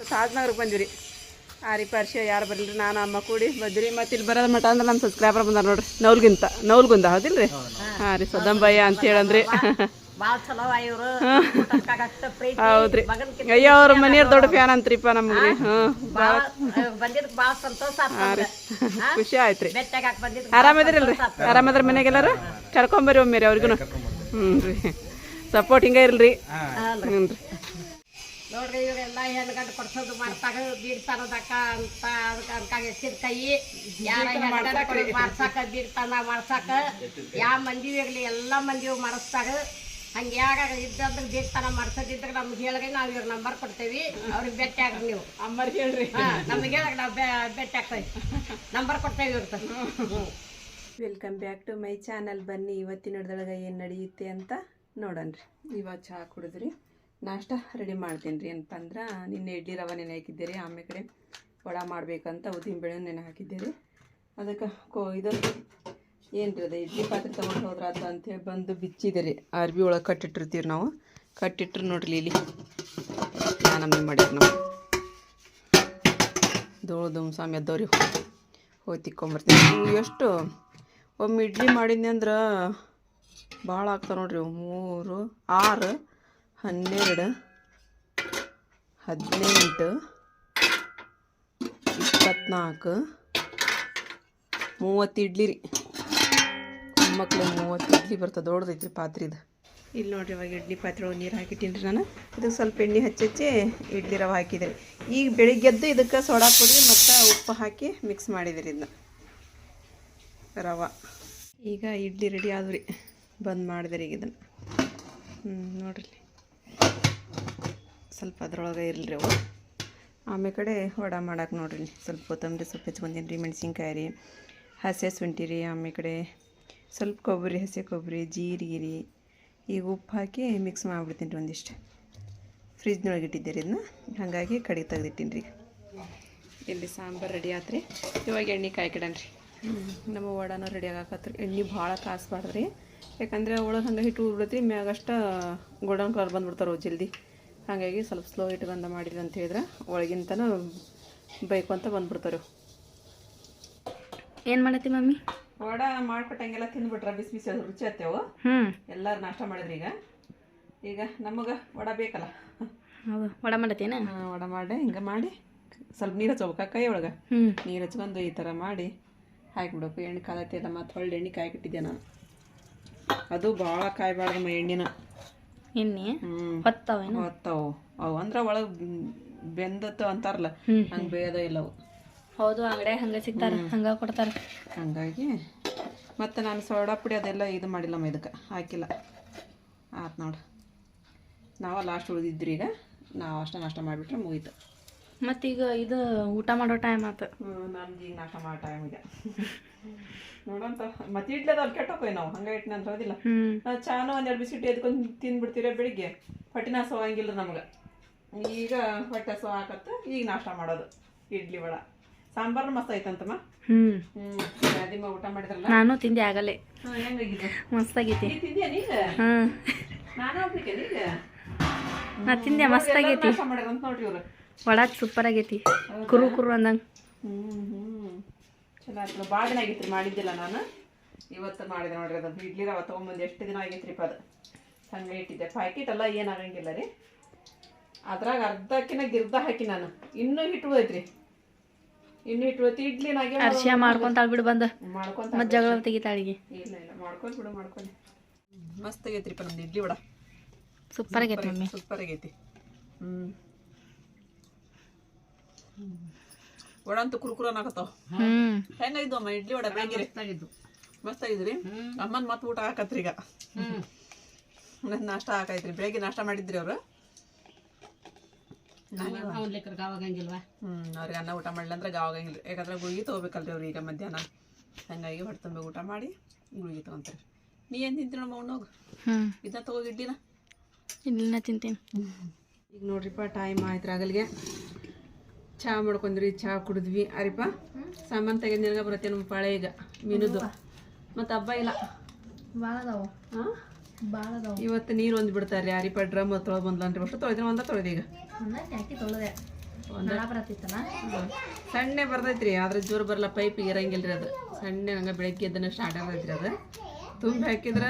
ತಾಜ್ನಗರ್ಗೆ ಬಂದಿರಿ ಆರಿ ಪಾರ್ಶ ಯಾರು ಬರಲಿಲ್ಲ ನಾನು ಅಮ್ಮ ಕೂಡಿ ಬದ್ರಿ ಮತ್ತೆ ಇಲ್ಲಿ ಬರೋದ ಮಠ ಅಂದ್ರೆ ನಮ್ಮ ಸಬ್ಸ್ಕ್ರೈಬರ್ ಬಂದಾರ ನೋಡ್ರಿ. ನೌಲ್ಗಿಂತ ನೌಲ್ಗುಂದ ಹೌದಿಲ್ರಿ? ಹಾಂ ರೀ ಸದಂಬಯ್ಯ ಅಂತ ಹೇಳಂದ್ರಿ. ಹೌದ್ರಿ. ಅಯ್ಯೋ ಅವ್ರ ಮನೆಯವ್ರ ದೊಡ್ಡ ಫ್ಯಾನ್ ಅಂತ್ರಿಪ್ಪ ನಮ್ಗೆ. ರೀ ಖುಷಿ ಆಯ್ತ್ರಿ. ಆರಾಮದ್ರಿ ಅಲ್ರಿ ಬಂದಿದ್ದು ಆರಾಮದಿರಲ್ರಿ ಆರಾಮದ್ರ ಮನೆಗೆಲ್ಲಾರು ಕರ್ಕೊಂಬರ್ರಿ ಒಮ್ಮೆ ರೀ ಅವ್ರಿಗೂ ಹ್ಞೂ ರೀ. ಸಪೋರ್ಟ್ ಹಿಂಗೆ ಇರಲ್ರಿ. ಹ್ಞೂ ರೀ. ನೋಡ್ರಿ ಇವರೆಲ್ಲ ಹೆಣ್ಗಂಡು ಕೊಡ್ಸೋದು ಮಾಡ್ತಾಗ ಬೀಡ್ ತರೋದಕ್ಕ ಅಂತ ಅದಕ್ಕೆ ಅನ್ಕಾಗ ಎತ್ತಿದ ಕೈ. ಯಾರ ಮಾಡ್ಸಾಕ ಬೀಡ್ ತಂದ ಮಾಡ್ಸಾಕ ಯಾವ ಮಂದಿ ಇರಲಿ ಎಲ್ಲ ಮಂದಿ ಮಾಡಿಸ್ತಾಗ ಹಂಗೆ ಯಾರ ಇದ್ದಂದ್ರೆ ಬೀಡ್ ತನ ಮಾಡ್ಸೋದಿದ್ರೆ ನಮ್ಗೆ ಹೇಳಿದ್ರೆ ನಾವು ಇವ್ರ ನಂಬರ್ ಕೊಡ್ತೇವಿ. ಅವ್ರಿಗೆ ಭೇಟಿ ಆಗ್ರಿ ನೀವು. ನಂಬರ್ ಹೇಳ್ರಿ. ನಮ್ಗೆ ನಮಗೆ ಹೇಳಕ್ ನಾವು ಭೇಟಿ ಆಗ್ತೇವೆ. ನಂಬರ್ ಕೊಡ್ತೇವೆ ಇವ್ರದ್ದು ಹ್ಞೂ welcome back to my channel ಬನ್ನಿ ಇವತ್ತಿನ ಏನ್ ಏನು ನಡೆಯುತ್ತೆ ಅಂತ ನೋಡೋಣ್ರಿ ಇವಾಗ ಚಹಾ ಕುಡಿದ್ರಿ. ನಾಷ್ಟ ರೆಡಿ ಮಾಡ್ತೀನಿ ರೀ ಅಂದ್ರೆ ನಿನ್ನೆ ಇಡ್ಲಿ ರವೆ ನೆನೆ ಹಾಕಿದ್ದೀರಿ, ಆಮೇಲೆ ಕಡೆ ವಡ ಮಾಡಬೇಕಂತ ಉದ್ದಿನಬೇಳೆ ನೆನೆ ಹಾಕಿದ್ದೀರಿ. ಅದಕ್ಕೆ ಕೋ ಇದು ಏನು ರೀ ಅದು, ಇಡ್ಲಿ ಪಾತ್ರೆ ತೊಗೊಂಡು ಹೋದ್ರೆ ಅದು ಅಂತೇಳಿ ಬಂದು ಬಿಚ್ಚಿದೆ ರೀ ಅರ್ಬಿ ಒಳಗೆ ಕಟ್ಟಿಟ್ಟಿರ್ತೀವಿ ನಾವು. ಕಟ್ಟಿಟ್ರು ನೋಡ್ರಿ ಇಲ್ಲಿ ನಾನು ನಮ್ಮನೆ ಮಾಡಿರಿ ನಾವು. ಧೂಳು ದುಮ್ಸಾಮಿ ಎದ್ದವ್ರಿ ಹೋಗಿ ತಿಕ್ಕೊಂಬರ್ತೀನಿ. ಎಷ್ಟು ಒಮ್ಮೆ ಇಡ್ಲಿ ಮಾಡಿದ್ನಿ ಅಂದ್ರೆ ಭಾಳ ಆಗ್ತಾವೆ ನೋಡ್ರಿ. ಮೂರು, ಆರು. ಹನ್ನೆರಡು, ಹದಿನೆಂಟು, ಇಪ್ಪತ್ನಾಲ್ಕು ಮೂವತ್ತು ಇಡ್ಲಿ ರೀ ಮಕ್ಕಳು ಮೂವತ್ತು ಇಡ್ಲಿ ಬರ್ತದೆ, ದೊಡ್ಡದೈತ್ರಿ ಪಾತ್ರಿದು ಇಲ್ಲಿ ನೋಡ್ರಿ ಇವಾಗ ಇಡ್ಲಿ ಪಾತ್ರೆ ಒಳಗೆ ನೀರು ಹಾಕಿಟ್ಟೀನಿ ರೀ ನಾನು. ಇದಕ್ಕೆ ಸ್ವಲ್ಪ ಎಣ್ಣೆ ಹಚ್ಚಿ ಇಡ್ಲಿ ರವೆ ಹಾಕಿದೆ ಈಗ ಬೆಳಿಗ್ಗೆದ್ದು ಇದಕ್ಕೆ ಸೋಡಾ ಪುಡಿ ಮತ್ತು ಉಪ್ಪು ಹಾಕಿ ಮಿಕ್ಸ್ ಮಾಡಿದಿರಿ ಇದನ್ನ. ರವೆ. ಈಗ ಇಡ್ಲಿ ರೆಡಿ ಆದ್ರಿ. ಬಂದ್ ಮಾಡಿದ್ರಿ ಈಗ ಇದನ್ನು. ಹ್ಞೂ ನೋಡ್ರಿ. ಸ್ವಲ್ಪ ಅದ್ರೊಳಗೆ ಇರಲಿ ಅವು ಆಮೇಲೆ ಕಡೆ ವಡ ಮಾಡಕ್ಕೆ ನೋಡ್ರಿ, ಸ್ವಲ್ಪ ಕೊತ್ತಂಬರಿ, ಸ್ವಲ್ಪ ಹೆಚ್ಕೊಂತೀನಿ ರೀ, ಮೆಣಸಿನ್ಕಾಯಿ ರೀ, ಹಸೆ ಶುಂಠಿ ರೀ, ಆಮೇಲೆ ಕಡೆ ಸ್ವಲ್ಪ ಕೊಬ್ಬರಿ, ಹಸಿ ಕೊಬ್ಬರಿ, ಜೀರಿಗೆ ರೀ, ಈಗ ಉಪ್ಪು ಹಾಕಿ ಮಿಕ್ಸ್ ಮಾಡಿಬಿಡ್ತೀನಿ ರೀ ಒಂದಿಷ್ಟು. ಫ್ರಿಜ್ನೊಳಗೆ ಇಟ್ಟಿದ್ದೆ ರೀ ಇದನ್ನ, ಹಾಗಾಗಿ ಕಡೆಗೆ ತೆಗೆದಿಟ್ಟೀನಿ ರೀ. ಇಲ್ಲಿ ಸಾಂಬಾರು ರೆಡಿ ಆತ್ರಿ. ಇವಾಗ ಎಣ್ಣೆ ಕಾಯ್ಕಿಡಣ ರೀ. ನಮ್ಮ ವಡಾನ ರೆಡಿ ಆಗಾಕತ್ರಿ ಎಣ್ಣೆ ಭಾಳ ಕಾಸ್ಬಾರ್ದು ರೀ ಯಾಕಂದ್ರೆ ಒಳಗೆ ಹಂಗೆ ಹಿಟ್ಟು ಉಳ್ಬಿಡ್ತಿ ಮ್ಯಾಗಷ್ಟ ಗೋಲ್ಡನ್ ಕಲರ್ ಬಂದ್ಬಿಡ್ತಾರೆ ಜಲ್ದಿ. ಹಾಗಾಗಿ ಸ್ವಲ್ಪ ಸ್ಲೋ ಇಟ್ಟು ಬಂದ ಮಾಡಿದ್ರು ಅಂತ ಹೇಳಿದ್ರೆ ಒಳಗಿಂತನೂ ಅಂತ ಬಂದ್ಬಿಡ್ತಾರೆ. ಏನು ಮಾಡತ್ತಿ ಮಮ್ಮಿ? ವಡ ಮಾಡ್ಕೊಟ್ಟಂಗೆಲ್ಲ ತಿಂದ್ಬಿಟ್ರೆ ಬಿಸಿ ಬಿಸಿ ಅದು ರುಚಿ ಆಗ್ತೇವೆ ಹ್ಞೂ ಎಲ್ಲರೂ ನಾಷ್ಟ ಮಾಡಿದ್ರಿ ಈಗ? ಈಗ ನಮಗೆ ವಡ ಬೇಕಲ್ಲ? ಹೌದು. ವಡ ಮಾಡತ್ತೇನ? ವಡ ಮಾಡಿ ಹಿಂಗೆ ಮಾಡಿ. ಸ್ವಲ್ಪ ನೀರು ಹಚ್ಕೋಬೇಕು ಕೈ ಒಳಗೆ? ಹ್ಞೂ ನೀರು ಹಚ್ಕೊಂಡು ಈ ಥರ ಮಾಡಿ ಹಾಕಿಬಿಡ್ಬೇಕು ಎಣ್ಣೆ ಕಾಲತ್ತಿ ಎಲ್ಲ ಮತ್ತೆ ಹೊಳ್ಳಿ ಎಣ್ಣೆ ಕಾಯ್ಕಿಟ್ಟಿದ್ದೆ ನಾನು. ಅದು ಭಾಳ ಕಾಯ್ಬಾರ್ದಮ್ಮ ಎಣ್ಣೆನ. ಎಣ್ಣೆ? ಹೊತ್ತವೇನು ಹೊತ್ತವು ಅವು ಅಂದ್ರೆ ಒಳಗೆ ಬೆಂದತ್ತು ಅಂತಾರಲ್ಲ. ಹಂಗೆ ಬೇಯೋದೇ ಇಲ್ಲ ಅವು. ಹೌದು ಅಂಗಡ್ಯಾಗ ಹಂಗೆ ಸಿಗ್ತಾರ ಹಂಗೆ ಕೊಡ್ತಾರೆ. ಹಂಗಾಗಿ ಮತ್ತು ನಾನು ಸೋಡಾ ಪುಡಿ ಅದೆಲ್ಲ ಇದು ಮಾಡಿಲ್ಲಮ್ಮ ಇದಕ್ಕೆ ಹಾಕಿಲ್ಲ. ಆತು ನೋಡು. ನಾವ ಲಾಸ್ಟ್ ಉಳಿದಿದ್ರಿ ಈಗ. ನಾವು ಅಷ್ಟೇ ನಾಷ್ಟ ಮಾಡಿಬಿಟ್ರೆ ಮುಗೀತು. ಮತ್ತೀಗ ಇದು ಊಟ ಮಾಡೋ ಟೈಮ್ ಆತು. ನಮ್ದು ಈಗ ನಾಷ್ಟ ಮಾಡೋ ಟೈಮ್ ಈಗ ನೋಡಂತ ಮತ್ತೆ ಇಡ್ಲದ ಅಲ್ಲಿ ಕೆಟ್ಟೋಕೋಯ್ ನಾವು ಹಂಗೆ ಇಟ್ಟಿನ ಅಂತ ಹೋದಿಲ್ಲ ಚಾನು ಒಂದೆರಡು ಬಿಸಿಟ್ಟು ಎದ್ಕೊಂಡು ತಿಂದ್ಬಿಡ್ತೀರ ಬೆಳಿಗ್ಗೆ? ಹೊಟ್ಟೆ ನಾಸ ಹೋಗಂಗಿಲ್ಲ ನಮ್ಗೆ. ಈಗ ಹೊಟ್ಟೆ ಸೋ ಹಾಕತ್ತ ಈಗ ನಾಷ್ಟ ಮಾಡೋದು ಇಡ್ಲಿ ವಡ. ಸಾಂಬಾರು ಮಸ್ತ್ ಐತಂತಮ್ಮ ಅದಿಮ್ಮ ಊಟ ಮಾಡಿದ್ರಲ್ಲ? ನಾನು ತಿಂದೆ ಆಗಲೇ. ಮಸ್ತಾಗೈತಿ ನಾನು ತಿಂದೆ ಮಸ್ತಾಗೈತಿ ಮಾಡ್ಯಾರ ಅಂತ ನೋಡ್ರಿ ಇವ್ರು. ವಡ ಸೂಪರ್ ಆಗೈತಿ. ಕುರು ಕುರು ಅಂದಂಗೆ. ಹ್ಞೂ ಹ್ಞೂ ಚಲೋ ಆಯ್ತು ಭಾಳ ದಿನ ಆಗೈತ್ರಿ ಮಾಡಿದ್ದಿಲ್ಲ ನಾನು. ಇವತ್ತು ಮಾಡಿದೆ ನೋಡ್ರಿ ಅದು ಇಡ್ಲಿ ರವ ತೊಗೊಂಬಂದು. ಎಷ್ಟು ದಿನ ಆಗೈತ್ರಿ ಪದ? ಹಂಗೆ ಇಟ್ಟಿದ್ದೆ. ಪ್ಯಾಕೆಟ್ ಎಲ್ಲ ಏನಾಗಂಗಿಲ್ಲ ರೀ. ಅದ್ರಾಗ ಅರ್ಧಕ್ಕಿನ ಗಿರ್ದ ಹಾಕಿ ನಾನು. ಇನ್ನೂ ಹಿಟ್ಟು ಹೋಯ್ತ್ರಿ ಇನ್ನು ಹಿಟ್ಟು ಉಳಿತಿ ಇಡ್ಲಿನಾಗೆ ಅರ್ಶಿಯ ಮಾಡ್ಕೊಂತ ಬಿಡು ಬಂದ. ಮಾಡ್ಕೊಂತ ಮತ್ತೆ ಜಗಳ ತೆಗಿತಾಳಿಗೆ ಇಲ್ಲ ಇಲ್ಲ. ಮಾಡ್ಕೊಂಡು ಬಿಡು ಮಾಡ್ಕೊಂಡು. ಮಸ್ತ್ ಆಗೈತ್ರಿಪ್ಪ ನಮ್ದು ಇಡ್ಲಿ ವಡ. ಸೂಪರ್ ಆಗೈತಿ ಸೂಪರ್ ಆಗೈತಿ ಹ್ಞೂ ವಡ ಅಂತೂ ಕುರುಕುರ ಅನ್ನಕತ್ತಾವ ಅಮ್ಮ? ಇಡ್ಲಿ ವಡ ಬೇಗಿರಿ ಮಸ್ತ್ ಆಗಿದ್ರಿ ಅಮ್ಮನ ಮತ್ತೆ ಊಟ ಹಾಕತ್ರಿ ಈಗ. ನನ್ನ ನಾಷ್ಟ ಹಾಕೈತ್ರಿ. ಬೆಳಗ್ಗೆ ನಾಷ್ಟ ಮಾಡಿದ್ರಿ ಅವರು? ಹ್ಮ್ ಅವ್ರಿಗೆ ಅನ್ನ ಊಟ ಮಾಡ್ಲಿ ಅಂದ್ರೆ ಗಾವಾಗಂಗಿಲ್ಲ ಯಾಕಂದ್ರೆ ಗುಳಿಗೆ ತಗೋಬೇಕಲ್ರಿ ಅವ್ರಿಗೆ ಈಗ ಮಧ್ಯಾಹ್ನ. ಹಂಗಾಗಿ ಹೊಟ್ಟೆ ತುಂಬ ಊಟ ಮಾಡಿ ಗುಳಿಗೆ ತಗೊಂತಾರೆ. ನೀ ಏನು ತಿಂತೀನಿ ನಮ್ಮ ಅವ್ನೋಗು? ಇದನ್ನ ತಗೋ ಇಡ್ಲಿನ? ಇಲ್ಲಿನ ತಿಂತೀನಿ. ಈಗ ನೋಡ್ರಿಪ್ಪ ಟೈಮ್ ಆಯ್ತು ಆಗಲ್ಗೆ ಚಹಾ ಮಾಡ್ಕೊಂಡ್ರಿ ಚಹಾ ಕುಡಿದ್ವಿ. ಅರಿಪ ಸಾಮಾನು ತೆಗೆದು ನಿನಗೆ ಬರುತ್ತೆ ನಮ್ಮ ಪಾಳೆ ಈಗ ಮೀನುದು. ಮತ್ತು ಹಬ್ಬ ಇಲ್ಲ. ಇವತ್ತು ನೀರು ಒಂದು ಬಿಡ್ತಾರೆ ಅರಿಪ ಡ್ರಮ್ ತೊಳೆದು ಬಂದ್ಲನ್ರಿ. ಅಷ್ಟು ತೊಳೆದಿನ ಒಂದ ತೊಳೆದು ಈಗ. ಸಣ್ಣ ಬರ್ತೈತ್ರಿ ಆದ್ರೆ ಜೋರು ಬರಲ್ಲ ಪೈಪ್ ಇರಂಗಿಲ್ರಿ ಅದು. ಸಣ್ಣ ಹಂಗೆ ಬೆಳಗ್ಗೆ ಎದ್ದನ ಸ್ಟಾರ್ಟ್ ಆಗೈತ್ರಿ ಅದು. ತುಂಬಿ ಹಾಕಿದ್ರೆ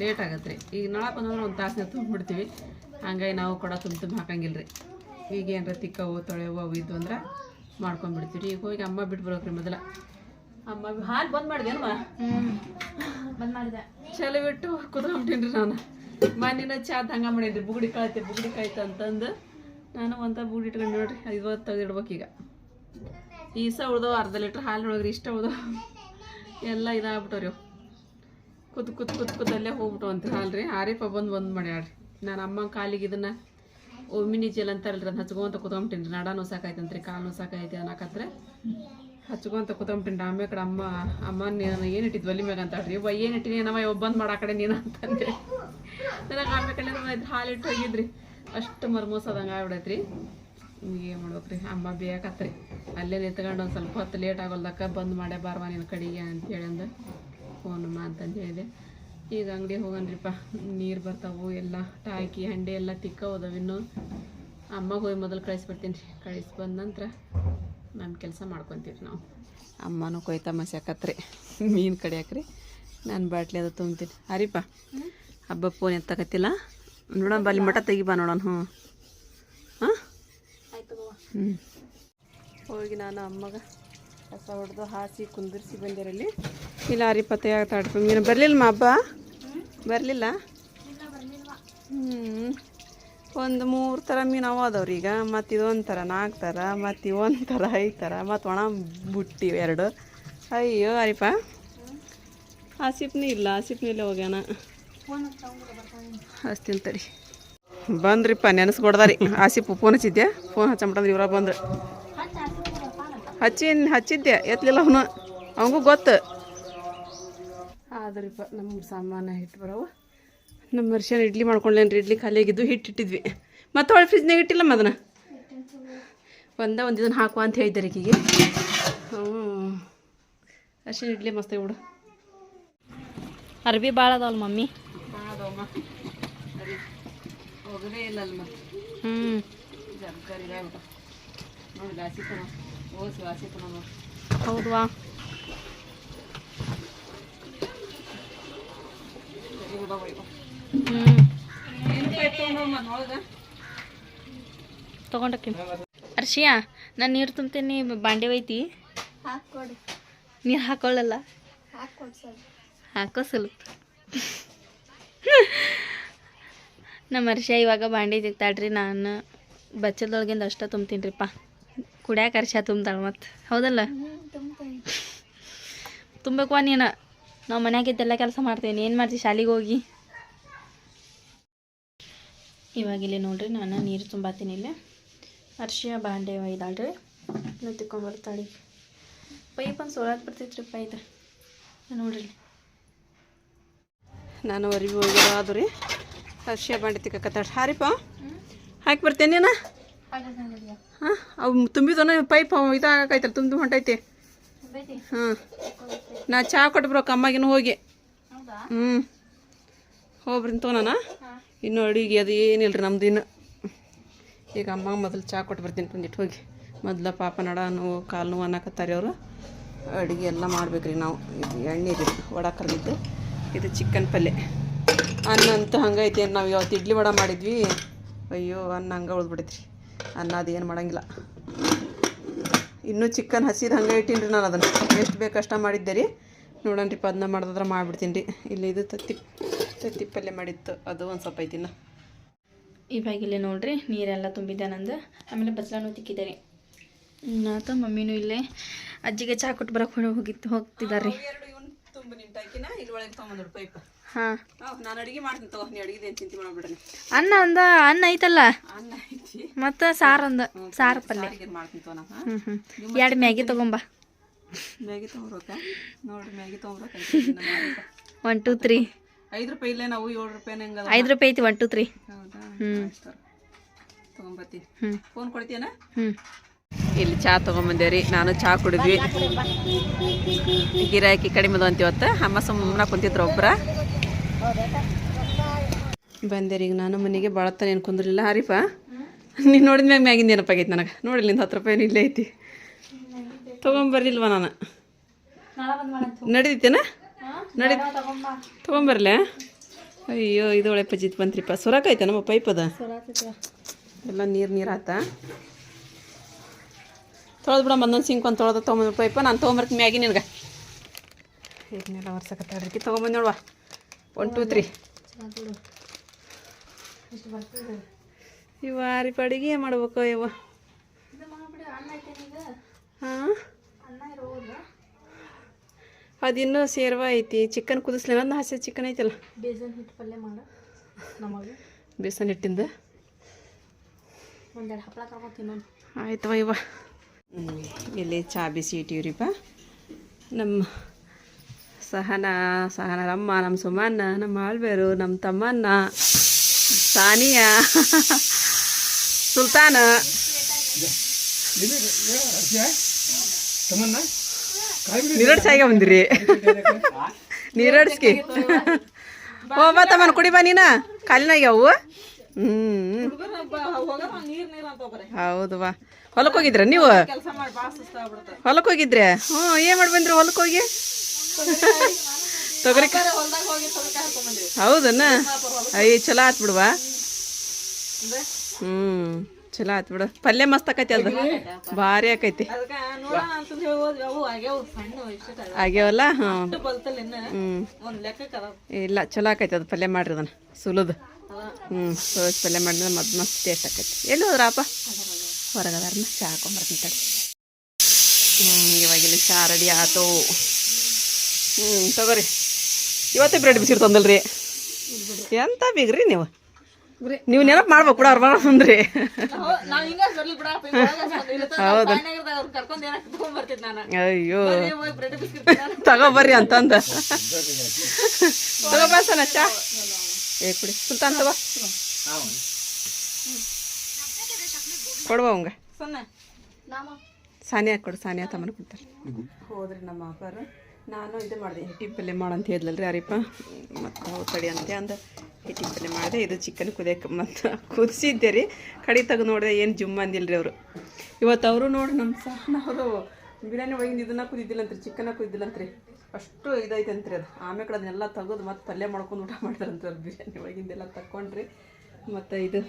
ಲೇಟ್ ಆಗತ್ತೆ ರೀ ಈಗ ನಳ ಬಂದ್ರೆ ಒಂದು ತಾಸನ್ನ ತುಂಬಿಬಿಡ್ತೀವಿ. ಹಂಗಾಗಿ ನಾವು ಕೂಡ ತುಂಬ ತುಂಬ ಹಾಕಂಗಿಲ್ಲ ರೀ ಈಗ ಏನಾರ ತಿಕ್ಕವು ತೊಳೆವು ಅವು ಇದ್ದು ಅಂದ್ರೆ ಮಾಡ್ಕೊಂಡ್ಬಿಡ್ತೀವಿ ಈಗ ಹೋಗಿ ಅಮ್ಮ ಬಿಟ್ಟು ಬರೋಕ್ರಿ ಮೊದಲ. ಅಮ್ಮ ಹಾಲು ಬಂದ್ ಮಾಡಿದೇನಮ್ಮ ಹ್ಞೂ ಬಂದ್ ಮಾಡಿದೆ. ಚಲೋ ಬಿಟ್ಟು ಕುದ್ಕೊಂಬಿಟ್ಟಿನ್ರಿ ನಾನು. ಮನೇನ ಚಾದ್ ಹಂಗೆ ಮಾಡಿದ್ರಿ ಬುಗುಡಿ ಕಾಯ್ತೆ ಬುಗುಡಿ ಕಾಯ್ತು ಅಂತಂದು ನಾನು ಒಂಥ ಬುಗುಡಿ ಇಟ್ಕೊಂಡು ನೋಡ್ರಿ ಐವತ್ತು ತೆಗೆದಿಡ್ಬೇಕು ಈಗ. ಈಸ ಉಳ್ದವ ಅರ್ಧ ಲೀಟ್ರ್ ಹಾಲು ನೋಡ್ರಿ ಇಷ್ಟ ಉಳ್ದವ. ಎಲ್ಲ ಇದಾಗ್ಬಿಟ್ಟವ್ರಿ ಅವು. ಕುತ್ ಕುತ್ ಕುತ್ ಕುತ್ ಅಲ್ಲೇ ಹೋಗ್ಬಿಟ್ಟು ಅಂತ ಹಾಲು ರೀ ಆರಿಪ ಬಂದು ಬಂದು ಮಾಡ್ಯಾಳ್ರಿ. ನಾನು ಅಮ್ಮ ಕಾಲಿಗೆ ಇದನ್ನ ಒಮ್ಮಿನಿ ಜೆಲ್ ಅಂತಾರಲ್ರಿ ಅದನ್ನ ಹಚ್ಕೊಂತ ಕುತ್ಕೊಂಬಿಟ್ಟಿನಿ ನಡ ಸಾಕಾಯ್ತಂತ್ರಿ, ಕಾಲು ಸಾಕಾಯ್ತಿ ಅನ್ನಕತ್ರ. ಹಚ್ಕೊಂತ ಕುತ್ಕೊಂಬಿಟ್ಟಿನಿ ಆಮೇಲೆ ಕಡೆ ಅಮ್ಮ ಅಮ್ಮ ನೀನು ಏನು ಒಲಿ ಮ್ಯಾಗ ಅಂತ ಹೇಳ್ರಿ. ಇವ ಏನು ಇಟ್ಟಿನಿ ಏನವ ಇವ ಬಂದ್ ಮಾಡಾಕಡೆ ನೀನು ಅಂತಂದೆ ನನಗೆ ಆಮೇಲೆ ಕಡೆ ಇದ್ರ ಹಾಲು ಇಟ್ಟು ಹೋಗಿದ್ರಿ. ಅಷ್ಟು ಮರ್ಮೋಸದಂಗೆ ಆಗ್ಬಿಡೈತ್ರಿ. ಏನು ಮಾಡ್ಬೇಕ್ರಿ? ಅಮ್ಮ ಬೇಕತ್ರಿ. ಅಲ್ಲೇ ನಿಂತ್ಕೊಂಡು ಒಂದು ಸ್ವಲ್ಪ ಹೊತ್ತು ಲೇಟ್ ಆಗೋಲ್ದಕ್ಕ ಬಂದ್ ಮಾಡೇ ಬಾರ್ವಾ ನಿನ್ನ ಕಡೆಗೆ ಅಂತೇಳಿ ಫೋನ್ ಮಾ ಅಂತಂದು ಹೇಳಿದೆ. ಈಗ ಅಂಗಡಿ ಹೋಗನ್ರಿಪ್ಪ ನೀರು ಬರ್ತಾವು, ಎಲ್ಲ ಟಾಕಿ, ಹಂಡೆ ಎಲ್ಲ ತಿಕ್ಕ ಹೋದವು ಇನ್ನು. ಅಮ್ಮಗೆ ಹೋಗಿ ಮೊದಲು ಕಳಿಸ್ಬಿಡ್ತೀನಿ ರೀ, ಕಳಿಸಿ ಬಂದ ನಂತರ ನಮ್ಮ ಕೆಲಸ ಮಾಡ್ಕೊತೀವಿ ನಾವು. ಅಮ್ಮನೂ ಕೊಯ್ತಾ ಮಸ್ಯಾಕತ್ರಿ ಮೀನು ಕಡಿಯಾಕ್ರಿ ನಾನು ಬಾಟ್ಲಿ ಅದು ತುಂಬ್ತೀನಿ. ಹರಿಪ್ಪ ಹಬ್ಬ ಫೋನ್ ಎತ್ತಕತ್ತಿಲ್ಲ ನೋಡೋಣ ಬಲ್ಲಿ ಮಠ ತೆಗಿಬಾ ನೋಡೋಣ ಹ್ಞೂ ಹಾಂ? ಹ್ಞೂ ಹೋಗಿ ನಾನು ಅಮ್ಮಗ ಕಸ ಹೊಡೆದು ಹಾಸಿ ಕುಂದಿರಿಸಿ ಬಂದಿರಲಿ ಇಲ್ಲ ಹರಿಪ್ಪ ಆಗ್ತಾ ಮೀನು ಬರಲಿಲ್ಲ ಹಬ್ಬ? ಬರಲಿಲ್ಲ? ಹ್ಞೂ ಒಂದು ಮೂರು ಥರ ಮೀನು ಅದಾವ್ರಿ ಈಗ. ಮತ್ತು ಇದೊಂದು ಥರ ನಾಲ್ಕು ಥರ ಮತ್ತು ಇವೊಂದು ಥರ ಐದು ಥರ ಮತ್ತು ಒಣ ಬುಟ್ಟಿ ಎರಡು. ಅಯ್ಯೋ ಅರಿಪ ಹಸಿಪ್ನೂ ಇಲ್ಲ ಆಸಿಪ್ನಿಲ್ಲ ಹೋಗ್ಯಾನ. ಹಚ್ತೀನಿ ತರಿ ಬಂದ್ರಿಪ್ಪ, ನೆನೆಸ್ಕೊಡ್ದಾರಿ. ಆಸಿಪ್ ಫೋನ್ ಹಚ್ಚಿದ್ದೆ ಫೋನ್ ಹಚ್ಚಂಬಿಟ್ಟಂದ್ರೆ ಇವ್ರ ಬಂದ್ರೆ. ಹಚ್ಚಿ ಹಚ್ಚಿದ್ದೆ ಎತ್ತಲಿಲ್ಲ ಅವನು. ಅವಂಗೂ ಗೊತ್ತು. ಆದ್ರಿಪ್ಪ ನಮ್ಮ ಸಾಮಾನು ಹಿಟ್ಟು ಬರವು. ನಮ್ಮ ವರ್ಷನ ಇಡ್ಲಿ ಮಾಡ್ಕೊಂಡ್ಲೇನ್ರಿ ಇಡ್ಲಿ ಖಾಲಿಯಾಗಿದ್ದು ಹಿಟ್ಟು ಇಟ್ಟಿದ್ವಿ. ಮತ್ತೆ ಒಳ್ಳೆ ಫ್ರಿಜ್ನಾಗ ಇಟ್ಟಿಲ್ಲ ಮದನ? ಒಂದ ಒಂದು ಇದನ್ನು ಹಾಕುವ ಅಂತ ಹೇಳಿದ್ದಾರೆ ಈಕಿಗೆ. ಹ್ಞೂ ಅರ್ಶಿನ ಇಡ್ಲಿ ಮಸ್ತ್ ಬಿಡು. ಅರ್ಬಿ ಭಾಳ ಅದಾವಲ್ಲ ಮಮ್ಮಿ? ಹ್ಞೂ ಹೌದು ಇದಾಗ್ಬಿಟ್ಟು ನೋಡಿ ದಾಸಿ ಕೊಡ ಓಸಿ ವಾಸಿ ಕೊಡ ನೋಡಿ ಹೌದವಾ ಹ್ಞೂ ತಗೊಂಡಕ್ಕೆ ಅರ್ಷಿಯಾ ನಾನು ನೀರು ತುಂಬ್ತೀನಿ ಬಾಂಡೆ ಒಯ್ತಿ. ನೀರು ಹಾಕೊಳ್ಳಲ್ಲ? ಹಾಕೋ ಸ್ವಲ್ಪ. ನಮ್ಮ ಅರ್ಷಿಯ ಇವಾಗ ಬಾಂಡೆ ತಿಕ್ತಾಳ್ರಿ ನಾನು ಬಚ್ಚದೊಳಗಿಂದ ಅಷ್ಟ ತುಂಬ್ತೀನಿ ರೀಪ್ಪ ಕುಡ್ಯಾಕ ಅರ್ಷ ತುಂಬ್ತಾಳೆ ಮತ್ತು. ಹೌದಲ್ಲ? ತುಂಬಕ್ವಾ ನೀನು? ನಾವು ಮನ್ಯಾಗಿದ್ದೆಲ್ಲ ಕೆಲಸ ಮಾಡ್ತೀನಿ. ಏನು ಮಾಡ್ತೀವಿ ಶಾಲೆಗೆ ಹೋಗಿ? ಇವಾಗ ಇಲ್ಲಿ ನೋಡ್ರಿ ನಾನು ನೀರು ತುಂಬಾತೀನಿ ಇಲ್ಲಿ. ಅರ್ಶಿಯ ಬಾಂಡೆ ಒಯ್ದಾಳ್ರಿ ನೀವು ತಿಕ್ಕೊಂಬರ್ತಾಳೆ ಪೈಪ್ ಒಂದು ಸೋಲಾದ್ ಬರ್ತೈತ್ರಿ ಪೈದ ನೋಡ್ರಿ. ನಾನು ಅರಿವಿ ಹೋಗಿರೋದು ರೀ. ಅರ್ಶಿಯ ಬಾಂಡೆ ತಿಕ್ಕತ್ತಾಳ ಹಾರಿಪ್ಪ ಹಾಕಿ ಬರ್ತೇನೆ ಹಾ ಹಾಂ ಅವು ತುಂಬಿದನ ಪೈಪ್ ಇದಾಗೈತಲ್ಲ ತುಂಬ ಹೊಂಟೈತಿ. ಹಾಂ. ನಾ ಚಾ ಕೊಟ್ಬಿಡೋ ಅಮ್ಮಗಿನ ಹೋಗಿ. ಹ್ಞೂ ಹೋಗ್ರಿ ತಗೋಣ ಇನ್ನು ಅಡುಗೆ ಅದು ಏನಿಲ್ಲ ರೀ ನಮ್ದು ಇನ್ನು ಈಗ ಅಮ್ಮ ಮೊದಲು ಚಾ ಕೊಟ್ಟು ಬರ್ತೀನಿ ಬಂದಿಟ್ಟು ಹೋಗಿ. ಮೊದಲ ಪಾಪ ನಡ ನೋವು, ಕಾಲು ನೋವು ಅನ್ನಕತ್ತಾರೆ ಅವರು. ಅಡುಗೆ ಎಲ್ಲ ಮಾಡ್ಬೇಕ್ರಿ ನಾವು. ಇದು ಎಣ್ಣೆ ರೀ, ವಡ ಕರೆದಿದ್ದು. ಇದು ಚಿಕನ್ ಪಲ್ಯ ಅನ್ನ ಅಂತೂ ಹಂಗೈತೆ ನಾವು ಇವತ್ತು ಇಡ್ಲಿ ವಡ ಮಾಡಿದ್ವಿ. ಅಯ್ಯೋ, ಅನ್ನ ಹಂಗೆ ಉಳ್ದ್ಬಿಡೈತ್ರಿ. ಅನ್ನ ಅದು ಏನು ಮಾಡಂಗಿಲ್ಲ. ಇನ್ನೂ ಚಿಕನ್ ಹಸಿದು ಹಂಗೆ ಇಟ್ಟೀನಿ ರೀ ನಾನು ಅದನ್ನು. ಎಷ್ಟು ಬೇಕು ಅಷ್ಟ ಮಾಡಿದ್ದೆ ರೀ. ನೋಡೋಣ ರೀ ಪದ್ನ ಮಾಡಿದ್ರೆ ಮಾಡಿಬಿಡ್ತೀನಿ ರೀ. ಇಲ್ಲಿ ಇದು ತತ್ತಿ ತತ್ತಿ ಪಲ್ಯ ಮಾಡಿತ್ತು. ಅದು ಒಂದು ಸ್ವಲ್ಪ ಐತಿನ ಇವಾಗಿಲ್ಲ ಇವಾಗ ಇಲ್ಲಿ ನೋಡ್ರಿ ನೀರೆಲ್ಲ ತುಂಬಿದ್ದೆ ನಂದು. ಆಮೇಲೆ ಬಸ್ಲಾನು ತಿಕ್ಕಿದ್ದಾರೆ ನಾತ ಮಮ್ಮಿನೂ ಇಲ್ಲೇ. ಅಜ್ಜಿಗೆ ಚಹಾ ಕೊಟ್ಟು ಬರಕ್ಕೆ ಹೋಗಿತ್ತು ಹೋಗ್ತಿದ್ದಾರೆ ರೀ ಹಾಂ. ನಾನು ಅಡುಗೆ ಮಾಡ್ತೀನಿ ತಗೋ ನೀ ಅಡುಗೆ ಏನು ಚಿಂತೆ ಮಾಡ್ಬಿಡ್ರಿ. ಅನ್ನ ಒಂದ ಅನ್ನ ಐತಲ್ಲ? ಅನ್ನ ಐತಿ. ಮತ್ತು ಸಾರು ಒಂದು ಸಾರು ಪಲ್ಯ ಮಾಡ್ತೀನಿ ತಗೋ ನಾನು ಹ್ಞೂ ಹ್ಞೂ ಎರಡು ಮ್ಯಾಗಿ ತಗೊಂಬ. ಮ್ಯಾಗಿ ತೊಗೊಂಬ್ರಕ್ಕ ನೋಡ್ರಿ ಮ್ಯಾಗಿ ತೊಗೊಂಬ್ರಕ್ಕ ಒನ್ ಟು ತ್ರೀ ಐದು ರೂಪಾಯಿ ಇಲ್ಲೇ ನಾವು ಏಳು ರೂಪಾಯಿ ಹೆಂಗ ಐದು ರೂಪಾಯಿ ಐತಿ ಒನ್ ಟು ತ್ರೀ ಹೌದಾ? ಹ್ಮ್. ತೊಗೊಂಬರ್ತೀನಿ ಹ್ಞೂ ಫೋನ್ ಕೊಡ್ತೀಯನ ಹ್ಞೂ ಇಲ್ಲಿ ಚಾ ತೊಗೊಂಬಂದೆ ರೀ. ನಾನು ಚಾ ಕುಡಿದ್ವಿ. ಗಿರಾಕಿ ಕಡಿಮೆ ಅದು ಅಂತೀವತ್ತ ಅಮ್ಮ ಸುಮ್ಮನೆ ಕುಂತಿದ್ರು ಒಬ್ಬರ ಬಂದೆ ರೀ ಈಗ ನಾನು ಮನೆಗೆ ಭಾಳ ತನ ಏನು ಕುಂದ್ರಿಲ್ಲ ಹರಿಪ ನೀನು ನೋಡಿದ ಮ್ಯಾಗ ಮ್ಯಾಗಿಂದ ನೆನಪಾಗೈತಿ ನನಗೆ? ನೋಡಿಲ್ಲ ನಿಂದು ಹತ್ತು ರೂಪಾಯಿ ಇಲ್ಲೇ ಐತಿ. ತೊಗೊಂಬರ್ಲಿಲ್ವ ನಾನು? ನಡೀತೇನ ನಡಿ. ತೊಗೊಂಬರ್ಲೆ? ಅಯ್ಯೋ ಇದು ಒಳ್ಳೆ ಪಜಿತ್ ಬಂತ್ರಿಪ್ಪ. ಸುರಕೈತೆ ನಮ್ಮ ಪೈಪ್ ಅದ ಎಲ್ಲ ನೀರು ನೀರು ಆತ. ತೊಳೆದು ಬಿಡ ಒಂದೊಂದು ಸಿಂಕ್ ಒಂದು ತೊಳೆದ ತೊಗೊಂಬಂದು ಪೈಪ. ನಾನು ತೊಗೊಂಬರ್ತೀನಿ ಮ್ಯಾಗಿ ನಿನ್ಗೆ. ಇದನ್ನೆಲ್ಲ ವರ್ಷಕ್ಕೆ ತೊಗೊಂಬಂದು ನೋಡುವ. ಒನ್ ಟೂ ತ್ರೀ ಇವ ರೀ ಪಡಿಗೆ ಏನು ಮಾಡ್ಬೇಕು ಇವ. ಹಾಂ? ಅದಿನ್ನೂ ಸೇರ್ವ ಐತಿ. ಚಿಕನ್ ಕುದಿಸ್ಲಿಲ್ಲ ಒಂದು ಹಸಿ ಚಿಕನ್ ಐತಲ್ಲ. ಬೇಸನ್ ಹಿಟ್ಟು ಪಲ್ಯ ಮಾಡು ನಮಗೆ. ಬೇಸನ್ ಹಿಟ್ಟಿಂದ. ಒಂದೆರಡು ಹಪ್ಪಳ ತಿನ್ನೋಣ. ಆಯ್ತವ ಇವ ಇಲ್ಲಿ ಚಾ ಬಿಸಿ ಇಟ್ಟಿವ್ರಿಪ್ಪ. ನಮ್ಮ ಸಹನ ಸಹನರಮ್ಮ ನಮ್ಮ ಸುಮನ್ನ ನಮ್ಮ ಆಳ್ಬೇರು ನಮ್ಮ ತಮ್ಮನ್ನ ಸಾನಿಯಾ ಸುಲ್ತಾನ. ನೀರಡ್ಸಾಗ ಬಂದಿರಿ. ನೀರಡ್ಸ್ಕಿ. ಓ ಬಾ ತಮ್ಮ ಕುಡಿ ಬಾ ನೀನ? ಕಾಲಿನಾಗ ಅವು ಹ್ಞೂ ಹೌದು ಬಾ. ಹೊಲಕ್ಕೆ ಹೋಗಿದ್ರ ನೀವು? ಹೊಲಕ್ಕೆ ಹೋಗಿದ್ರೆ? ಹ್ಞೂ, ಏನು ಮಾಡಿ ಬಂದ್ರಿ ಹೊಲಕ್ಕೆ ಹೋಗಿ? ತೊಗರಿ ಹೌದನ್ನ ಅಯ್ಯ, ಚಲೋ ಆತ್ ಬಿಡುವ ಹ್ಞೂ ಚಲೋ ಆಯ್ತು ಬಿಡು. ಪಲ್ಯ ಮಸ್ತ್ ಆಕೈತಿ ಅದು ಭಾರಿ ಆಕೈತಿ. ಆಗ್ಯಾವಲ್ಲ? ಹ್ಞೂ ಇಲ್ಲ ಚಲೋ ಆಕೈತಿ ಅದು ಪಲ್ಯ ಮಾಡ್ರಿ ಅದನ್ನ. ಸುಲದು. ಹ್ಞೂ ಸೋಸ್ ಪಲ್ಯ ಮಾಡಿದ್ರೆ ಮದ್ ಮಸ್ತ್ ಟೇಸ್ಟ್ ಆಕೈತಿ. ಎಲ್ಲಿ ಹೋದ್ರಪ್ಪ ಹೊರಗದಾರನ್ನ ಚಹಾ ಹಾಕೊಂಬರ್ತೀನಿ ತಡಿ. ಹ್ಞೂ ಚಾ ಇಲ್ಲಿ ಚಹಾ ರೆಡಿ ಆತು. ಹ್ಞೂ ತಗೋರಿ. ಇವತ್ತೇ ಬ್ರೆಡ್ ಬಿಸಿರು ತಂದಲ್ರಿ. ಎಂತ ಬೀಗ್ರಿ ನೀವು? ನೀವು ನೆನಪು ಮಾಡ್ಬೇಕು ಕೂಡ ಅವ್ರು ಬಂದ್ರಿ ಹೌದು ಅಯ್ಯೋ. ತಗೋಬರ್ರಿ ಅಂತಂದ. ತಗೋಬಾಸನ ಚಾ ಏ ಕುಡಿ. ಸುಲ್ತಾನ್ ತಗೋ. ಕೊಡುವ ಅವಂಗ? ಸಾನಿಯಾ ಕೊಡು ಸಾನಿಯಾ ತಮ್ಮನ ಕೊಡ್ತಾರೆ. ಹೋದ್ರಿ ನಮ್ಮ ಅಪ್ಪರು. ನಾನು ಇದು ಮಾಡಿದೆ ಹಿಟ್ಟಿ ಪಲ್ಯ ಮಾಡು ಅಂತ ಹೇಳಿದ್ಲಲ್ರಿ ಅರಿಪ ಮತ್ತು ಅವು ತಡಿ ಅಂತ ಅಂದ ಹಿಟ್ಟಿ ಪಲ್ಯ ಮಾಡಿದೆ, ಇದು ಚಿಕನ್ ಕುದಿಯಕ್ಕೆ ಮತ್ತು ಕುದಿಸಿದ್ದೆ ರೀ. ಕಡಿ ತೆಗೆದು ನೋಡಿದೆ, ಏನು ಜುಮ್ ರೀ ಅವರು. ಇವತ್ತು ಅವರು ನೋಡಿ ನಮ್ಮ ಸಹನ ಅವರು ಬಿರಿಯಾನಿ ಒಳಗಿಂದ ಇದನ್ನ ಕುದಿದ್ದಿಲ್ಲಂತ್ರಿ ಚಿಕನ್ನ ಕುದಿದ್ದಿಲ್ಲಂತ್ರಿ ಅಷ್ಟು ಇದೈತಂತ್ರಿ ಅದು. ಆಮೇಲೆ ಕಡೆ ಅದನ್ನೆಲ್ಲ ತೆಗೆದು ಮತ್ತು ಪಲ್ಯ ಮಾಡ್ಕೊಂಡು ಊಟ ಮಾಡ್ತಾರಂತ್ರಿ ಅವ್ರು ಬಿರಿಯಾನಿ ಒಳಗಿಂದೆಲ್ಲ ತಕ್ಕೊಂಡ್ರಿ. ಮತ್ತು ಇದು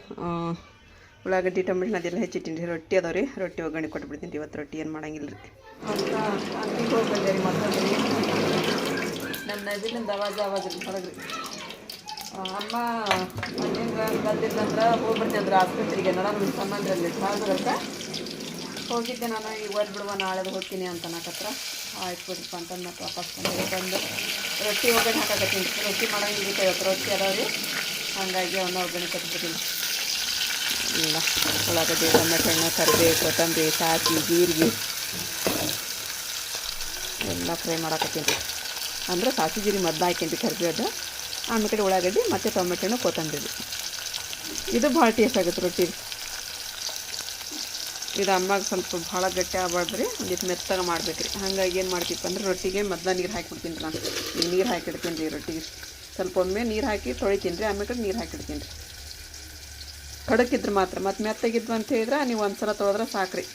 ಉಳ್ಳಾಗಡ್ಡಿ, ಟೊಮೆಟೊ, ಅದೆಲ್ಲ ಹೆಚ್ಚಿಟ್ಟಿನಿ ರೊಟ್ಟಿ ಅದಾವೆ ರೀ ರೊಟ್ಟಿ ಒಗ್ಗರಣೆ ಕೊಟ್ಬಿಡ್ತೀನಿ ಇವತ್ತು ರೊಟ್ಟಿ ಏನು ಮಾಡಂಗಿಲ್ಲ ರೀ ಹೊರಗೆ. ಅಮ್ಮ ಆಸ್ಪತ್ರೆಗೆ. ಹೋಗಿದ್ದೆ ನಾನು, ಈಗ ಓದ್ ಬಿಡುವ ನಾಳೆದು ಹೋಗ್ತೀನಿ ಅಂತ ನಾಕತ್ರ ಆಯ್ತು ಬಿಡ್ರಪ್ಪ ಅಂತಂದು ಮತ್ತೆ ವಾಪಸ್ ಬಂದೆ, ಬಂದು. ರೊಟ್ಟಿ ಒಗ್ಗರಣೆ ಹಾಕಕತ್ತೀನಿ. ರೊಟ್ಟಿ ಮಾಡಂಗಿಲ್ಲ ಇವತ್ತು ರೊಟ್ಟಿ ಅದಾವೆ ರೀ. ಹಾಗಾಗಿ ಅವನ್ನ ಒಗ್ಗರಣೆ ಕಟ್ಬಿಡ್ತೀನಿ ಇಲ್ಲ ಉಳ್ಳಾಗಡ್ಡಿ ಟೊಮೆಟೆ ಹಣ್ಣು ಕರಿಬೇವು ಕೊತ್ತಂಬರಿ ಸಾಕಿ ಜೀರಿಗೆ ಎಲ್ಲ ಫ್ರೈ ಮಾಡಾಕತ್ತೀನಿ. ರೀ ಅಂದ್ರೆ ಸಾಸಿ ಜೀರಿ ಮದ್ದು ಹಾಕೀನಿ ರೀ ಆಮೇಕಡೆ ಆಮೇಲೆ ಕಡೆ ಉಳ್ಳಾಗಡ್ಡಿ ಮತ್ತು ಟೊಮೆಟೊ ಹಣ್ಣು, ಕೊತ್ತಂಬರಿ ಇದು ಭಾಳ ಟೇಸ್ಟ್ ಆಗುತ್ತೆ ರೊಟ್ಟಿ. ಇದು ಅಮ್ಮಗೆ ಸ್ವಲ್ಪ ಭಾಳ ಗಟ್ಟಿ ಆಗಬಾರ್ದು ರೀ. ಒಂದಿಟ್ಟು ಮೆತ್ತಗೆ ಮಾಡ್ಬೇಕು ರೀ ಹಾಗಾಗಿ ಏನು ಮಾಡ್ತೀವಿ ಅಂದ್ರೆ ರೊಟ್ಟಿಗೆ ಮೊದಲ ನೀರು ಹಾಕಿಬಿಡ್ತೀನಿ ರೀ ನಾನು. ಈಗ ನೀರು ಹಾಕಿಡ್ತೀನಿ ರೀ ರೊಟ್ಟಿಗೆ ಸ್ವಲ್ಪ ಒಮ್ಮೆ ನೀರು ಹಾಕಿ ತೊಳಿತೀನಿ ರೀ. ಆಮೇಲೆ ನೀರು ಹಾಕಿಡ್ತೀನಿ ರೀ. ಕಡಕಿದ್ರೆ ಮಾತ್ರ. ಮತ್ತು ಮೆತ್ತಗಿದ್ವು ಅಂತ ಹೇಳಿದ್ರೆ ನೀವು ಒಂದು ಸಲ ತೊಳೆದ್ರೆ ರೀ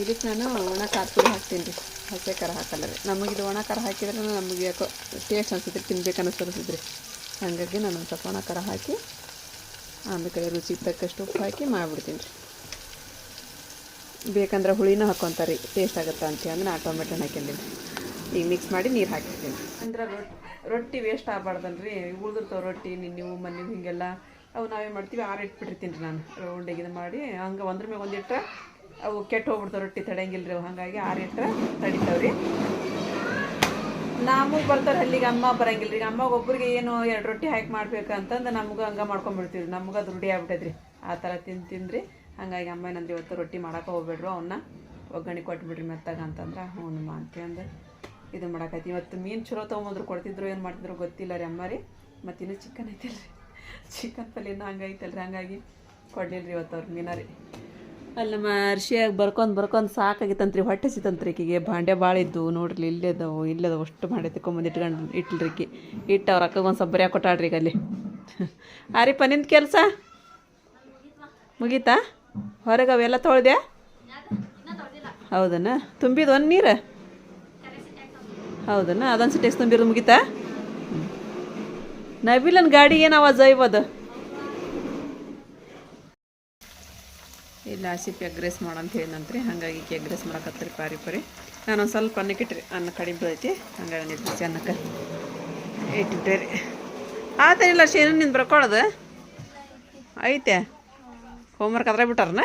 ಇದಕ್ಕೆ ನಾನು ಒಣ ಖಾರ ಪುಡಿ ಹಾಕ್ತೀನಿ ರೀ. ಹಸಿ ಖಾರ ಹಾಕಲ್ಲ ರೀ. ಇದು ಒಣ ಖಾರ ಹಾಕಿದ್ರೆ ನಮಗೆ ಯಾಕೋ ಟೇಸ್ಟ್ ಅನ್ಸುತ್ತೆ, ತಿನ್ಬೇಕು ಅನ್ನಿಸ್ತದೆ ರೀ ಹಾಗಾಗಿ ನಾನು ಒಂದು ಸ್ವಲ್ಪ ಒಣ ಖಾರ ಹಾಕಿ, ಆಮೇಲೆ ರುಚಿಗೆ ತಕ್ಕಷ್ಟು ಉಪ್ಪು ಹಾಕಿ ಮಾಡಿಬಿಡ್ತೀನಿ ರೀ. ಬೇಕಂದ್ರೆ ಹುಳಿನೂ ರೀ ಟೇಸ್ಟ್ ಆಗುತ್ತೆ ಅಂತ ಅಂದ್ರೆ ನಾ ಟೊಮೆಟೊ ಹಾಕಿದ್ದೀನಿ ಈಗ ಮಿಕ್ಸ್ ಮಾಡಿ ನೀರು ಹಾಕಿರ್ತೀನಿ ಅಂದ್ರೆ ರೊಟ್ಟಿ ವೇಸ್ಟ್ ಆಗಬಾರ್ದಲ್ರಿ ಉಳ್ದಿರ್ತಾವ ರೊಟ್ಟಿ ನಿನ್ನೆ ಮನೆ ಹಿಂಗೆಲ್ಲ. ಅವು ನಾವೇನು ಮಾಡ್ತೀವಿ, ಆರು ಇಟ್ಬಿಟ್ಟಿರ್ತೀನಿ ರೀ ನಾನು. ರೌಂಡಾಗಿ ಇದು ಮಾಡಿ, ಹಂಗೆ ಒಂದ್ರ ಮೇಲೆ ಒಂದಿಟ್ರೆ ಅವು ಕೆಟ್ಟು ಹೋಗ್ಬಿಡ್ತಾವೆ ರೊಟ್ಟಿ ತಡೆಯಂಗಿಲ್ಲ ರೀ ಹಾಗಾಗಿ ಆರಿಟ್ರೆ ತಡಿತಾವ್ರಿ. ನಮಗೆ ಬರ್ತಾರೆ ಅಲ್ಲಿಗೆ ಅಮ್ಮ ಬರಂಗಿಲ್ಲ ರೀ ಅಮ್ಮ ಒಬ್ಬರಿಗೆ ಏನು ಎರಡು ರೊಟ್ಟಿ ಹಾಕಿ ಮಾಡ್ಬೇಕಂತಂದು ನಮ್ಗೆ ಹಂಗೆ ಮಾಡ್ಕೊಂಬಿಡ್ತೀವಿ ನಮ್ಗೆ ಅದು ರೂಢಿ ಆಗ್ಬಿಟ್ಟೈತ್ರಿ. ಆ ಥರ ತಿಂದು ತಿಂದ್ರಿ. ಹಾಗಾಗಿ ಅಮ್ಮ ಏನಂದ್ರೆ ಇವತ್ತು ರೊಟ್ಟಿ ಮಾಡೋಕೆ ಹೋಗ್ಬೇಡ್ರು. ಅವನ್ನ ಒಗ್ಗರಣೆ ಕೊಟ್ಬಿಡ್ರಿ ಮೆತ್ತಾಗ ಅಂತಂದ್ರೆ ಹ್ಞೂ ಅಂತಂದು ಇದು ಮಾಡಕತ್ತಿ. ಇವತ್ತು ಮೀನು ಚಲೋ ತೊಗೊಂಬಂದ್ರು ಕೊಡ್ತಿದ್ರು, ಏನು ಮಾಡ್ತಿದ್ರು ಗೊತ್ತಿಲ್ಲ ರೀ ಅಮ್ಮ ರೀ. ಮತ್ತು ಇನ್ನೂ ಚಿಕನ್ ಐತಲ್ರಿ. ಚಿಕನ್ ಪಲ್ಯನೂ ಹಂಗೈತಲ್ರಿ ಹಂಗಾಗಿ ಕೊಡಲಿಲ್ಲ ರೀ ಇವತ್ತು ಅವ್ರ ಮೀನಾರಿ ರೀ. ಅಲ್ಲಿ ನಮ್ಮ ಅರ್ಶಿಯಾಗಿ ಬರ್ಕೊಂಡು ಬರ್ಕೊಂಡು ಸಾಕಾಗಿತ್ತಂತ್ರಿ ಹೊಟ್ಟೆ ಸಿತಂತ್ರಿ ಈಕಿಗೆ. ಭಾಂಡೆ ಭಾಳ ಇದ್ದು ನೋಡ್ರಿ ಇಲ್ಲೇ ಅದಾವು ಇಲ್ಲೇ ಅದಾವು, ಅಷ್ಟು ಭಾಂಡೆ ತಿಕ್ಕೊಂಬಂದು ಇಟ್ಕೊಂಡು ಇಟ್ಲ್ರಿ ಈಕಿ. ಇಟ್ಟು ಅವ್ರ ಅಕ್ಕಗೆ ಒಂದು ಸ್ವಲ್ಪ ಬರಿಯಾಗಿ ಕೊಟ್ಟಾಡ್ರಿ ಈಗ ಅಲ್ಲಿ. ಆರಿಪ್ಪ, ನಿಂದು ಕೆಲಸ? ಮುಗೀತಾ? ಹೊರಗೆ ಅವೆಲ್ಲ ತೊಳೆದೆ ಹೌದನ? ತುಂಬಿದ ಒಂದು ನೀರು? ಹೌದನ? ಅದೊಂದು ಸಿಟೆಕ್ಸ್ ತುಂಬಿರೋದು ಮುಗೀತಾ? ನವಿಲನ್ ಗಾಡಿ ಏನು ಅವಾಜ್ ಇವದು ಇಲ್ಲ ಆಸಿಪಿ ಎಗ್ ರೈಸ್ ಮಾಡಂತ ಹೇಳಿದಂತ್ರಿ ಹಾಗಾಗಿ ಎಗ್ ರೈಸ್ ಮಾಡಕತ್ತರಿ ಪಾರಿ ಪರಿ. ನಾನೊಂದು ಸ್ವಲ್ಪ ಅನ್ನಕ್ಕೆ ಅನ್ನ ಕಡಿಮೆ ಬೀಳೈತಿ. ಹಂಗಾಗಿ ಬಿಸಿ ಅನ್ನಕ್ಕೆ ಇಟ್ಬಿಟ್ಟೆ ರೀ ಆತನಿಲ್ಲ ಶೇನು ನಿಂದು ಬರ್ಕೊಳ್ಳೋದು? ಐತೆ? ಹೋಮ್ವರ್ಕ್ ಅದ್ರ ಬಿಟ್ಟಾರನ?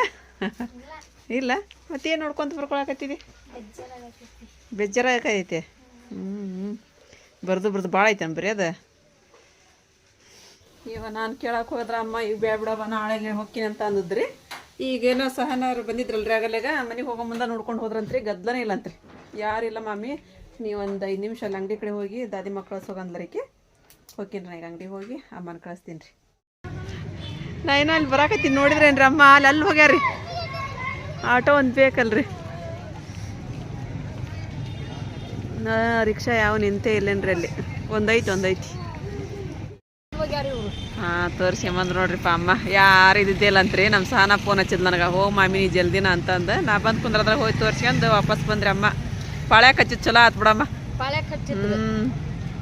ಇಲ್ಲ. ಮತ್ತೇನು ನೋಡ್ಕೊಂತ ಬರ್ಕೊಳಕತ್ತಿದಿ ಬೇಜಾರಾಗೈತೆ ಹ್ಞೂ ಬರ್ದು ಬರ್ದು ಭಾಳ ಐತೆ ಬರೀ ಅದು? ಇವ ನಾನು ಕೇಳಕ್ಕೆ ಹೋದ್ರೆ ಅಮ್ಮ, ಇವು ಬೇಡ ಬಿಡವ, ನಾಳೆಗೆ ಹೋಗ್ತೀನಿ ಅಂತ ಅಂದಿದ್ರಿ. ಈಗೇನೋ ಸಹನವ್ರು ಬಂದಿದ್ರಲ್ರಿ ಆಗಲೆಗ? ಮನೆಗೆ ಹೋಗೋ ಮುಂದೆ ನೋಡ್ಕೊಂಡು ಹೋದ್ರಂತ್ರಿ? ಗದ್ದಲನೇ ಇಲ್ಲಂತ್ರಿ. ಯಾರಿಲ್ಲ ಮಾಮಿ ನೀವು ಒಂದು ಐದು ನಿಮಿಷ ಅಲ್ಲಿ ಅಂಗಡಿ ಕಡೆ ಹೋಗಿ ದಾದಿ ಮಕ್ಕಳು ಹೋಗಂದ್ಲರಿಕೆ ಹೋಗ್ತೀನಿ ಈಗ ಅಂಗಡಿ ಹೋಗಿ ಅಮ್ಮನ ಕಳಿಸ್ತೀನಿ ರೀ. ನಾ ಏನೋ ಅಲ್ಲಿ ಬರಾಕತ್ತೀನಿ ನೋಡಿದ್ರೇನ್ರಿ ಅಮ್ಮ? ಅಲ್ಲಿ ಅಲ್ಲಿ ಹೋಗ್ಯಾರ್ರಿ ಆಟೋ ಒಂದು ಬೇಕಲ್ರಿ. ನಾ ರಿಕ್ಷಾ ಯಾವ ನಿಂತೇ ಇಲ್ಲೇನ್ರಿ ಅಲ್ಲಿ. ಒಂದೈತಿ ಒಂದೈತಿ ಹಾಂ ತೋರಿಸ್ಕೊಂಬಂದು ನೋಡ್ರಿಪ್ಪ ಅಮ್ಮ. ಯಾರು ಇದ್ದಿದ್ದಿಲ್ಲ ಅಂತ್ರಿ ನಮ್ಮ ಸಹನ ಫೋನ್ ಹಚ್ಚಿದ್ ನನಗೆ. ಹೋ ಮಾಮಿನಿ ಜಲ್ದಿನ ಅಂತಂದು. ನಾ ಬಂದು ಕುಂದ್ರದಾಗ ಹೋಗಿ ತೋರಿಸ್ಕೊಂಡು ವಾಪಸ್ ಬಂದ್ರಿ ಅಮ್ಮ. ಪಾಳೆ ಹಚ್ಚಿದ್ ಚಲೋ ಆತ್ ಬಿಡಮ್ಮ. ಹ್ಞೂ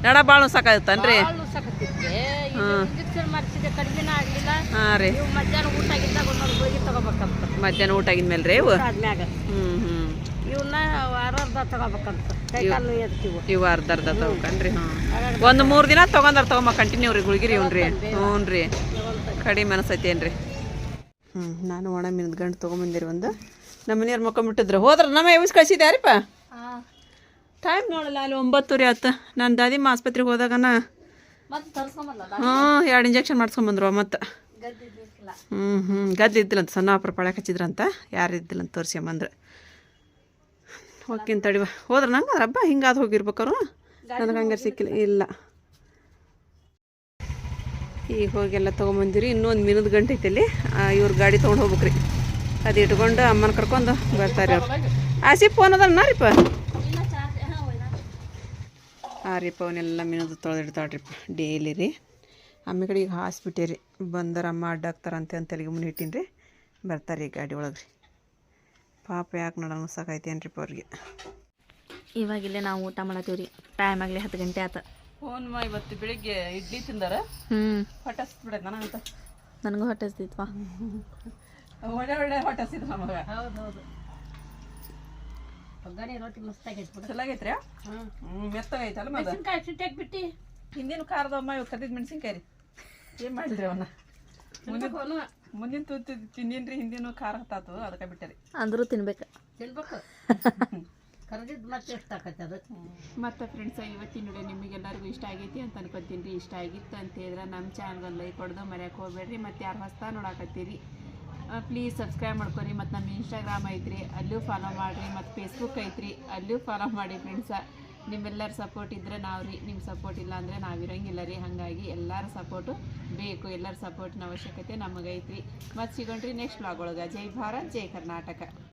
ನಡ ಭಾಳ ಸಾಕಾಗತ್ತನ್ರಿ ಹಾ. ರೀ. ಮಧ್ಯಾಹ್ನ ಊಟ ಆಗಿದ್ಮೇಲೆ ರೀ ಹ್ಞೂ ಇವನ್ನ ವಾರ ಅರ್ಧ ತಗೋಬೇಕಂತ ಕೈಕಾಲು ಎದ್ಕಿವು ಇವು ಅರ್ಧ ಅರ್ಧ ತಗೋಕನ್ರಿ ಹ್ಞೂ ಒಂದು ಮೂರು ದಿನ ತೊಗೊಂಡಾರ ತಗೊಂಬ ಕಂಟಿನ್ಯೂ ರೀ ಗುಳ್ಗಿರಿ ಇವ್ನು ರೀ. ಹ್ಞೂ ರೀ. ಕಡಿಮೆ ಅನಿಸೈತೇನ್ರಿ ಹ್ಞೂ ನಾನು ಒಣ ಮೀನದ ಗಂಟು ತೊಗೊಂಬಂದಿರಿ ಒಂದು. ನಮ್ಮ ಮನೆಯವ್ರು ಮುಟ್ಟಿದ್ರು. ಹೋದ್ರೆ ನಮ್ಮ ಎವಿಸ್ ಕಳಿಸಿದ್ಯಾರಿಪ್ಪ? ಟೈಮ್ ನೋಡಲ್ಲ ಅಲ್ಲಿ ಒಂಬತ್ತು ರೀ ಆತು. ನಾನು ದಾದಿಮ್ಮ ಆಸ್ಪತ್ರೆಗೆ ಹೋದಾಗನ ಹ್ಞೂ ಎರಡು ಇಂಜೆಕ್ಷನ್ ಮಾಡ್ಸ್ಕೊಂಡ್ಬಂದ್ರು ಮತ್ತು ಹ್ಮ್ ಹ್ಞೂ ಹ್ಞೂ ಗದ್ಲು ಇದ್ದಿಲ್ಲಂತ ಸಣ್ಣ ಅಪ್ರ ಪಳಕ್ಕೆ ಹಚ್ಚಿದ್ರಂತ ಯಾರು ಇದ್ದಿಲ್ಲಂತ ತೋರಿಸ್ಕೊಂಬಂದ್ರೆ. ಹೋಗ್ತೀನಿ ತಡಿವ ಹೋದ್ರೆ ನಂಗೆ ಹಬ್ಬ ಹಿಂಗಾದ ಹೋಗಿರ್ಬೇಕಾರು ನನಗೆ ಹಂಗಾರೆ ಸಿಕ್ಕಿಲ್ಲ. ಇಲ್ಲ. ಈಗ ಹೋಗೆಲ್ಲ ತೊಗೊಂಬಂದಿರಿ ಇನ್ನೂ ಒಂದು ಮಿನದ ಗಂಟೆ ಐತಿ ಅಲ್ಲಿ ಇವ್ರ ಗಾಡಿ ತೊಗೊಂಡು ಹೋಗ್ಬೇಕ್ರಿ. ಅದು ಇಟ್ಕೊಂಡು ಅಮ್ಮನ ಕರ್ಕೊಂಡು ಬರ್ತಾರೆ ಅವ್ರು. ಆಸಿ ಫೋನ್ ಅದನ್ನ ರೀಪ? ಹಾಂ ರೀಪ ಅವನ್ನೆಲ್ಲ ಮಿನದು ತೊಳೆದಿಡ್ತಾಳ್ರಿಪ್ಪ ಡೈಲಿ ರೀ. ಆಮೇಲೆ ಕಡೆ ಈಗ ಹಾಸ್ಬಿಟ್ಟೆ ರೀ. ಬಂದರಮ್ಮ ಅಡ್ಡಾಕ್ತಾರಂತೆ ಅಂತ ತಲೆಗೆ ಮುನ್ನ ಇಟ್ಟಿನಿ ರೀ ಬರ್ತಾರೆ ಈ ಗಾಡಿ ಒಳಗೆ ರೀ ಪಾಪ ಯಾಕೆ ನೋಡೋಣ ಏನ್ರಿ ಅವ್ರಿಗೆ. ಇವಾಗಿಲ್ಲೇ ನಾವು ಊಟ ಮಾಡತ್ತೀವಿ ರೀ ಟೈಮ್ ಆಗಲಿ ಹತ್ತು ಗಂಟೆ ಆತ. ಫೋನ್ ಮಾ ಇವತ್ತು ಬೆಳಿಗ್ಗೆ ಇಡ್ಲಿ ತಿಂದಾರ? ಹ್ಞೂ ಹೊಟ್ಟಸ್ಬಿಡೋದು ನನಗಂತ. ನನಗೂ ಹೊಟ್ಟಿಸ್ತಿತ್ವಾ ಒಳ್ಳೆ ಒಳ್ಳೆ ಹೊಟ್ಟಸಿದ್ರು ನಮಗೆ ಹೌದು ಹೌದು ಒಗ್ಗರಣೆ ರೊಟ್ಟಿ ಮಸ್ತ್ ಆಗೈತೆ ಬಿಡು. ಚಲೋ ಆಗೈತ್ರಿ ಹ್ಞೂ ಮೆತ್ತಗೈತಲ್ಲ ಮದ ಮೆಣಸಿನ್ಕಾಯಿ ಸಿಟ್ಟಾಗಿ ಬಿಟ್ಟು ಹಿಂದಿನ ಖಾರದಮ್ಮ ಇವು ಕದ್ದಿದ್ದು ಮೆಣಸಿನ್ಕಾಯಿ ರೀ. ಏನು ಮಾಡಿದ್ರಿ ಅವನ್ನ? ತಿನ್ಬೇಕು ಮುಂದಿನ ತುತ್ತು ತಿಂದಿನ್ರಿ ಹಿಂದಿನ ಖಾರ ಹತ್ತಾತು ಅದಕ್ಕೆ ಬಿಟ್ಟರಿ. ಅಂದರೂ ತಿನ್ಬೇಕು. ತಿನ್ಬೇಕು. ಕರೆದಿದ್ದು ಮತ್ತೆ ಎಷ್ಟು ಆಕತ್ತೆ ಅದು? ಮತ್ತೆ ಫ್ರೆಂಡ್ಸ್ ಇವತ್ತಿನ ನೋಡಿ ನಿಮಗೆಲ್ಲರಿಗೂ ಇಷ್ಟ ಆಗೈತಿ ಅಂತ ಅನ್ಕೊತೀನಿ ರೀ. ಇಷ್ಟ ಆಗಿತ್ತು ಅಂತ ಹೇಳಿದ್ರೆ ನಮ್ಮ ಚಾನಲ್ ಲೈಕ್ ಕೊಡ್ದು ಮರ್ಯಾಕೆ ಹೋಗ್ಬೇಡ್ರಿ. ಮತ್ತು ಯಾರು ಹೊಸ್ತಾ ನೋಡಾಕತ್ತೀರಿ ಪ್ಲೀಸ್ ಸಬ್ಸ್ಕ್ರೈಬ್ ಮಾಡ್ಕೊರಿ. ಮತ್ತು ನಮ್ಮ ಇನ್ಸ್ಟಾಗ್ರಾಮ್ ಐತ್ರಿ ಅಲ್ಲೂ ಫಾಲೋ ಮಾಡಿರಿ. ಮತ್ತು ಫೇಸ್ಬುಕ್ ಐತ್ರಿ ಅಲ್ಲೂ ಫಾಲೋ ಮಾಡಿ ಫ್ರೆಂಡ್ಸ ನಿಮ್ಮೆಲ್ಲರ ಸಪೋರ್ಟ್ ಇದ್ದರೆ ನಾವು ರೀ ನಿಮ್ಮ ಸಪೋರ್ಟ್ ಇಲ್ಲ ಅಂದರೆ ನಾವು ಇರೋಂಗಿಲ್ಲ ರೀ. ಹಾಗಾಗಿ ಎಲ್ಲರ ಸಪೋರ್ಟು ಬೇಕು, ಎಲ್ಲರ ಸಪೋರ್ಟಿನ ಅವಶ್ಯಕತೆ ನಮಗೈತ್ರಿ. ಮತ್ತು ಸಿಗೋಣ್ರಿ ನೆಕ್ಸ್ಟ್ ಬ್ಲಾಗ್ ಒಳಗೆ. ಜೈ ಭಾರತ್, ಜೈ ಕರ್ನಾಟಕ.